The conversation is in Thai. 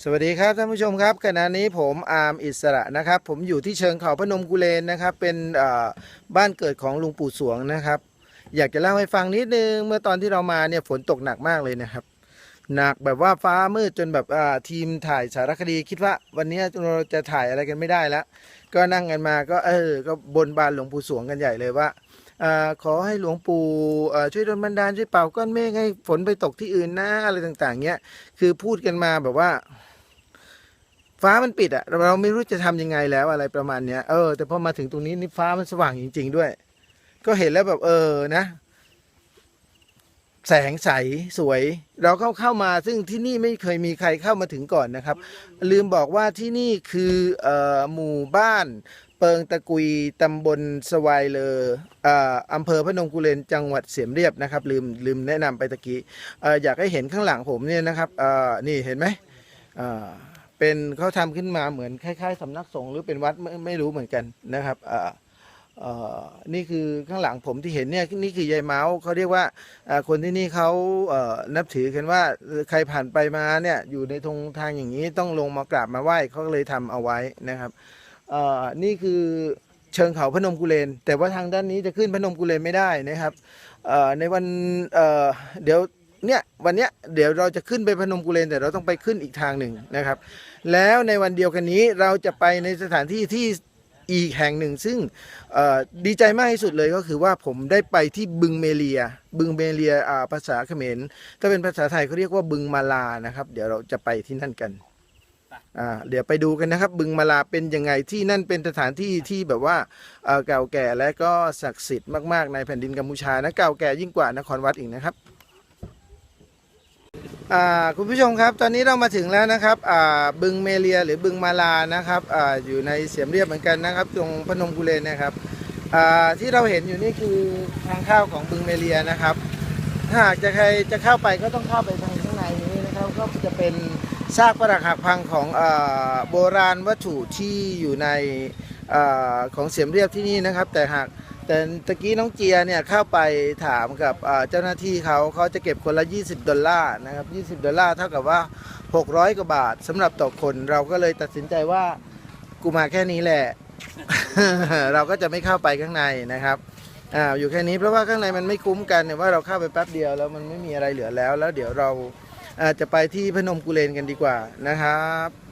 สวัสดีครับท่านผู้ชมครับขณะนี้ผมอาร์มอิสระนะครับ ผมอยู่ที่เชิงเขาพนมกุเลนนะครับ เป็นบ้านเกิดของลุงปู่สวงนะครับ อยากจะเล่าให้ฟังนิดนึงเมื่อตอนที่เรามาเนี่ยฝนตกหนักมากเลยนะครับ หนักแบบว่าฟ้ามืดจนแบบทีมถ่ายสารคดีคิดว่า วันนี้เราจะถ่ายอะไรกันไม่ได้แล้วก็นั่งกันมาก็เออก็บนบานหลวงปู่สวงกันใหญ่เลยว่า ขอให้หลวงปู่ช่วยดลบันดาลช่วยเป่าก้อนเมฆให้ฝนไปตกที่อื่นนะอะไรต่างๆเนี้ยคือพูดกันมาแบบว่า ฟ้ามันปิดอะเราไม่รู้จะทำยังไงแล้วอะไรประมาณเนี้ยเออแต่พอมาถึงตรงนี้นี่ฟ้ามันสว่างจริง ๆ ด้วย ก็เห็นแล้วแบบเออนะ แสงใสสวย เราเข้าเข้ามา ซึ่งที่นี่ไม่เคยมีใครเข้ามาถึงก่อนนะครับ ลืมบอกว่าที่นี่คือออหมู่บ้าน เปิงตะกุยตำบลสวายเลออ่ออำเภอพนมกุเลนจังหวัดเสียมเรียบนะครับลืมลืมแนะนำไปตะกี้อ่ออยากให้เห็นข้างหลังผมเนี่ยนะครับอ่อนี่เห็นไหมเอ่อเป็นเขาทำขึ้นมาเหมือนคล้ายๆสำนักสงฆ์หรือเป็นวัดไม่ไม่รู้เหมือนกันนะครับอ่อเอ่อนี่คือข้างหลังผมที่เห็นเนี่ยนี่คือยายเมาส์เขาเรียกว่าคนที่นี่เขาเอ่อนับถือกันว่าใครผ่านไปมาเนี่ยอยู่ในทงทางอย่างนี้ต้องลงมากราบมาไหว้เขาเลยทำเอาไว้นะครับ เอ่อนี่คือเชิงเขาพนมกุเลน แต่ว่าทางด้านนี้จะขึ้นพนมกุเลนไม่ได้นะครับเอ่อในวันเอ่อเดี๋ยวเนี่ยวันเนี้ยเดี๋ยวเราจะขึ้นไปพนมกุเลนแต่เราต้องไปขึ้นอีกทางหนึ่งนะครับ แล้วในวันเดียวกันนี้เราจะไปในสถานที่ที่อีกแห่งหนึ่ง ซึ่งเอ่อดีใจมากที่สุดเลยก็คือว่าผมได้ไปที่บึงเมเลีย บึงเมเลียอ่าภาษาเขมรถ้าเป็นภาษาไทยเขาเรียกว่าบึงมาลานะครับ เดี๋ยวเราจะไปที่นั่นกัน อ่าเดี๋ยวไปดูกันนะครับ บึงมาลาเป็นยังไงที่นั่นเป็นสถานที่ที่แบบว่าเอ่อเก่าแก่และก็ศักดิ์สิทธิ์มากๆในแผ่นดินกัมพูชานะเก่าแก่ยิ่งกว่านครวัดอีกนะครับอ่าคุณผู้ชมครับตอนนี้เรามาถึงแล้วนะครับอ่าบึงเมเลียหรือบึงมาลานะครับอ่าอยู่ในเสียมเรียบเหมือนกันนะครับ ตรงพนมกุเลนนะครับอ่าที่เราเห็นอยู่นี่คือทางเข้าของบึงเมเลียนะครับ ถ้าหากจะใครจะเข้าไปก็ต้องเข้าไปทางข้างในนี้นะครับก็จะเป็น ซากปรักหักพังของอโบราณวัตถุที่อยู่ในอของเสียมเรียบที่นี่นะครับ แต่หากแต่ตะกี้น้องเจียเนี่ยเข้าไปถามกับเจ้าหน้าที่เขาเขาจะเก็บคนละ 20 ดอลลาร์นะครับ 20 ดอลลาร์เท่ากับว่า 600 กว่าบาทสำหรับต่อคนเราก็เลยตัดสินใจว่ากูมาแค่นี้แหละ เราก็จะไม่เข้าไปข้างในนะครับอ่าอยู่แค่นี้เพราะว่าข้างในมันไม่คุ้มกันเนี่ยว่าเราเข้าไปแป๊บเดียวแล้วมันไม่มีอะไรเหลือแล้ว แล้วเดี๋ยวเรา จะไปที่พนมกุเลนกันดีกว่านะครับ